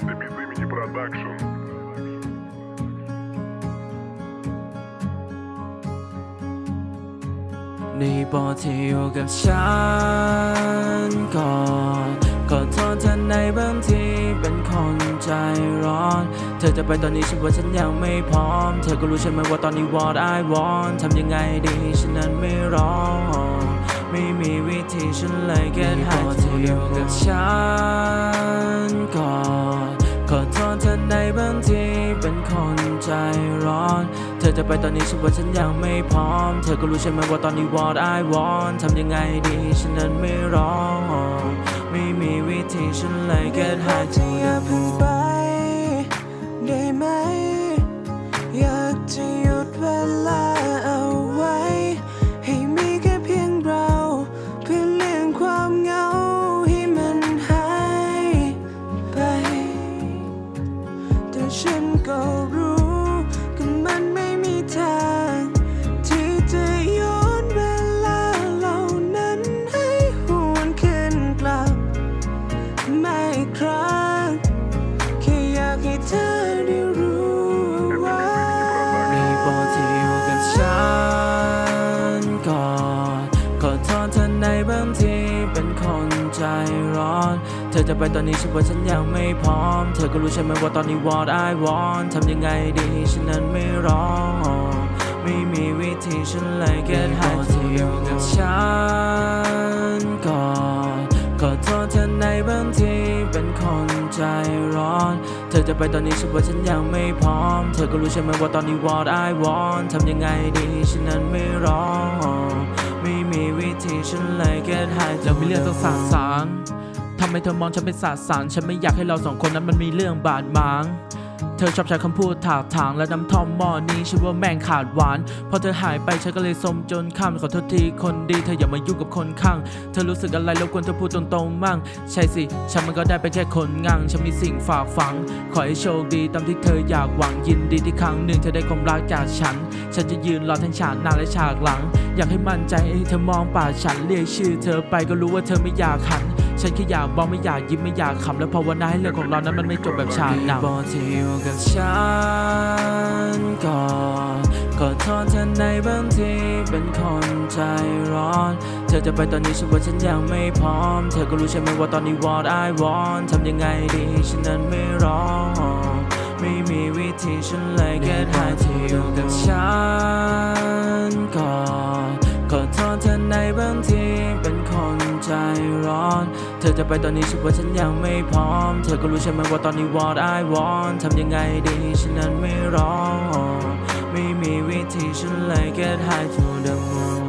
MTBC Mini Production. นี่โปรดที่อยู่กับฉันก่อนขอโทษเธอในบางทีเป็นคนใจร้อนเธอจะไปตอนนี้ฉันว่าฉันยังไม่พร้อม เธอก็รู้ใช่ไหมว่าตอนนี้ what I want ทำยังไงดีฉันนั้นไม่ร้อง ไม่มีวิธีฉันเลยแค่ให้เธออยู่กับฉันก่อน เป็นคนใจร้อน เธอจะไปตอนนี้ฉันว่าฉันยังไม่พร้อม เธอก็รู้ใช่ไหมว่าตอนนี้ what I want ทำยังไงดีฉันนั้นไม่ร้อง ไม่มีวิธีฉันเลยแค่ให้เธออย่าเพิ่งไป ไม่อีกครั้งแค่อยากให้เธอได้รู้ว่ามีโปรดที่อยู่กับฉันก่อนขอโทษเธอในบางทีเป็นคนใจร้อน เธอจะไปตอนนี้ฉันว่าฉันยังไม่พร้อม เธอก็รู้ใช่ไหมว่าตอนนี้ what I want ทำยังไงดีฉันนั้นไม่ร้องไม่มีวิธีฉันเลยแค่ให้เธออยู่กับฉัน ธอจะไปตอนนี้ฉันว่าฉันยังไม่พร้อม เธอก็รู้ใช่ไหมว่าตอนนี้ what I want ทำยังไงดีฉันนั้นไม่ร้อง ไม่มีวิธีฉันเลย get high เราไม่เลือกต้องสาสางทำไมเธอมองฉันเป็นสาสารฉันไม่อยากให้เราสองคนนั้นมันมีเรื่องบาดหมาง เธอชอบใช้คำพูดถากถางและน้ำท่อมหม้อนี้ฉันว่าแม่งขาดหวาน พอเธอหายไปฉันก็เลยสมจนข้ามขอโทษทีคนดีเธออย่ามายุ่งกับคนข้าง เธอรู้สึกอะไรแล้วควรเธอพูดตรงๆมั่ง ใช่สิ ฉันมันก็ได้ไปแค่คนงังฉันมีสิ่งฝากฝัง ขอให้โชคดีตามที่เธออยากหวังยินดีที่ครั้งหนึ่งเธอได้ความรักจากฉัน ฉันจะยืนรอทั้งฉากหน้าและฉากหลัง อยากให้มั่นใจให้เธอมองป่าฉันเรียกชื่อ เธอไปก็รู้ว่าเธอไม่อยากหัน ฉันแค่อยากบอกไม่อยากยิ้มไม่อยากขำและภาวนาให้เรื่องของเรานั้นมันไม่จบแบบฉากหนังโปรดที่อยู่กับฉันก่อนขอโทษเธอในบางทีเป็นคนใจร้อน เธอจะไปตอนนี้ฉันว่าฉันยังไม่พร้อม เธอก็รู้ใช่ไหมว่าตอนนี้ what I want ทำยังไงดีฉันนั้นไม่ร้องไม่มีวิธีฉันเลยแค่ให้เธออยู่กับฉันก่อน ร้อน เธอจะไปตอนนี้ฉันว่าฉันยังไม่พร้อม เธอก็รู้ใช่ไหมว่าตอนนี้ what I want ทำยังไงดีฉันนั้นไม่ร้อง ไม่มีวิธีฉันเลยแค่ให้ to the moon